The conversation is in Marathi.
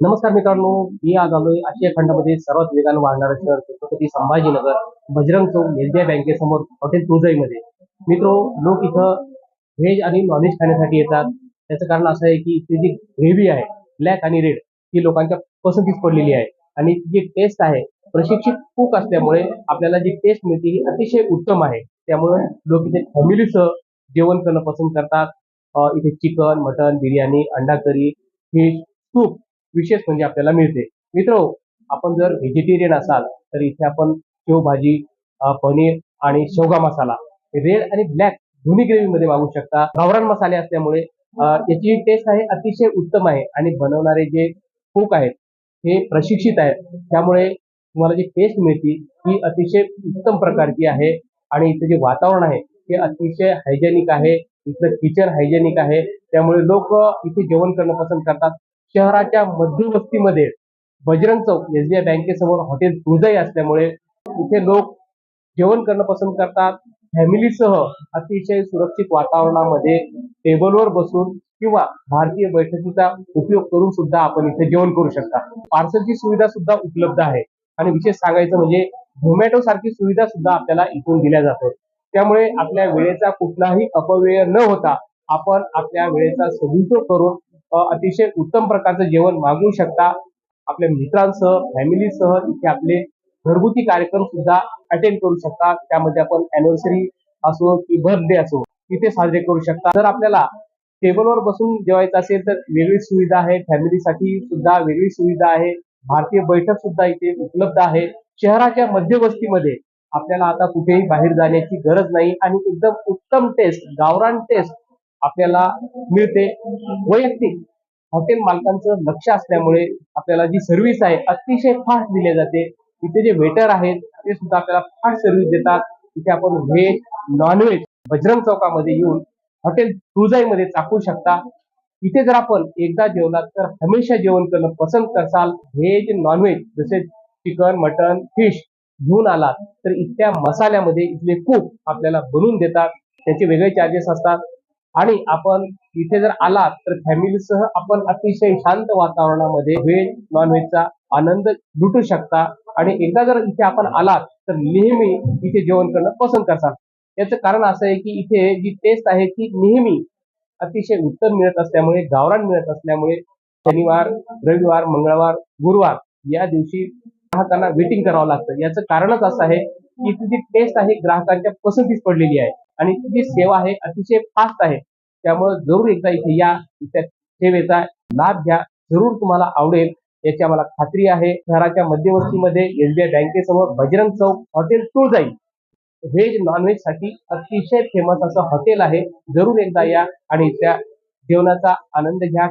नमस्कार मित्रांनो मी आज आलोय आशिया खंडामध्ये सर्वात वेगानं वाढणारं शहर छत्रपती संभाजीनगर बजरंग चौक एसबीआय बँकेसमोर हॉटेल तुळजाईमध्ये. मित्रो लोक इथं व्हेज आणि नॉनव्हेज खाण्यासाठी येतात. त्याचं कारण असं आहे की इथे जी ग्रेव्ही आहे ब्लॅक आणि रेड ही लोकांच्या पसंतीस पडलेली आहे. आणि जी टेस्ट आहे प्रशिक्षित कुक असल्यामुळे आपल्याला जी टेस्ट मिळते ही अतिशय उत्तम आहे. त्यामुळे लोक इथे फॅमिलीसह जेवण करणं पसंत करतात. इथे चिकन मटन बिर्याणी अंडा करी फिश सूप विशेष म्हणजे आपल्याला मिळते. मित्र हो, आपण जर व्हेजिटेरियन असाल तर इथे आपण शेवभाजी पनीर आणि शेवगा मसाला रेड आणि ब्लॅक दोन्ही ग्रेव्हीमध्ये मागू शकता. गावरान मसाले असल्यामुळे याची टेस्ट आहे अतिशय उत्तम आहे आणि बनवणारे जे कुक आहेत हे प्रशिक्षित आहेत. त्यामुळे तुम्हाला जी टेस्ट मिळते ही अतिशय उत्तम प्रकारची आहे आणि इथं जे वातावरण आहे ते अतिशय हायजेनिक आहे. इथलं किचन हायजेनिक आहे. त्यामुळे लोक इथे जेवण करणं पसंत करतात. शहराच्या मध्यवस्तीमध्ये बजरंग चौक एसबीआय बँकेसमोर हॉटेल तुळजाई असल्यामुळे इथे लोक जेवण करणं पसंत करतात. फॅमिलीसह अतिशय सुरक्षित वातावरणामध्ये टेबलवर बसून किंवा भारतीय बैठकीचा उपयोग करून सुद्धा आपण इथे जेवण करू शकता. पार्सलची सुविधा सुद्धा उपलब्ध आहे. आणि विशेष सांगायचं म्हणजे झोमॅटो सारखी सुविधा सुद्धा आपल्याला इथून दिल्या जाते. त्यामुळे आपल्या वेळेचा कुठलाही अपव्यय न होता आपण आपल्या वेळेचा सदुपयोग करून अतिशय उत्तम प्रकारचं जेवण मागवू शकता. आपल्या मित्रांसह फॅमिलीसह इथे आपले घरगुती कार्यक्रम सुद्धा अटेंड करू शकता. त्यामध्ये आपण अॅनिव्हर्सरी असो की बर्थडे असो तिथे साजरे करू शकता. जर आपल्याला टेबलवर बसून जेवायचं असेल तर वेगळी सुविधा आहे. फॅमिलीसाठी सुद्धा वेगळी सुविधा आहे. भारतीय बैठक सुद्धा इथे उपलब्ध आहे. शहराच्या मध्यवस्तीमध्ये आपल्याला आता कुठेही बाहेर जाण्याची गरज नाही. आणि एकदम उत्तम टेस्ट गावरान टेस्ट आपल्याला मिळते. वैयक्तिक हॉटेल मालकांचं लक्ष असल्यामुळे आपल्याला जी सर्व्हिस आहे अतिशय फास्ट दिली जाते. इथे जे वेटर आहेत ते सुद्धा आपल्याला फास्ट सर्व्हिस देतात. इथे आपण व्हेज नॉनव्हेज बजरंग चौकामध्ये येऊन हॉटेल तुळजाईमध्ये चाकू शकता. इथे जर आपण एकदा जेवलात तर हमेशा जेवण करणं पसंत करसाल. व्हेज नॉनव्हेज जसे चिकन मटन फिश घेऊन आलात तर इथल्या मसाल्यामध्ये इथले कूक आपल्याला बनवून देतात. त्याचे वेगळे चार्जेस असतात. आणि आपण इथे जर आलात तर फॅमिलीसह आपण अतिशय शांत वातावरणामध्ये व्हेज नॉनव्हेजचा आनंद लुटू शकता. आणि एकदा जर इथे आपण आलात तर नेहमी इथे जेवण करणं पसंत करतात. याचं कारण असं आहे की इथे जी टेस्ट आहे ती नेहमी अतिशय उत्तम मिळत असल्यामुळे गावरान मिळत असल्यामुळे शनिवार रविवार मंगळवार गुरुवार या दिवशी ग्राहकांना वेटिंग करावं लागतं. याचं कारणच असं आहे की इथे जी टेस्ट आहे ग्राहकांच्या पसंतीस पडलेली आहे. आणि ती जी सेवा आहे अतिशय फास्ट आहे. त्यामुळे जरूर एकदा इथे या इथे सेवेचा लाभ घ्या. जरूर तुम्हाला आवडेल. याची आम्हाला खात्री आहे. शहराच्या मध्यवस्तीमध्ये एसबीआय बँकेसमोर बजरंग चौक हॉटेल तुळजाई व्हेज नॉनव्हेजसाठी अतिशय फेमस असं हॉटेल आहे. जरूर एकदा या आणि त्या जेवणाचा आनंद घ्या.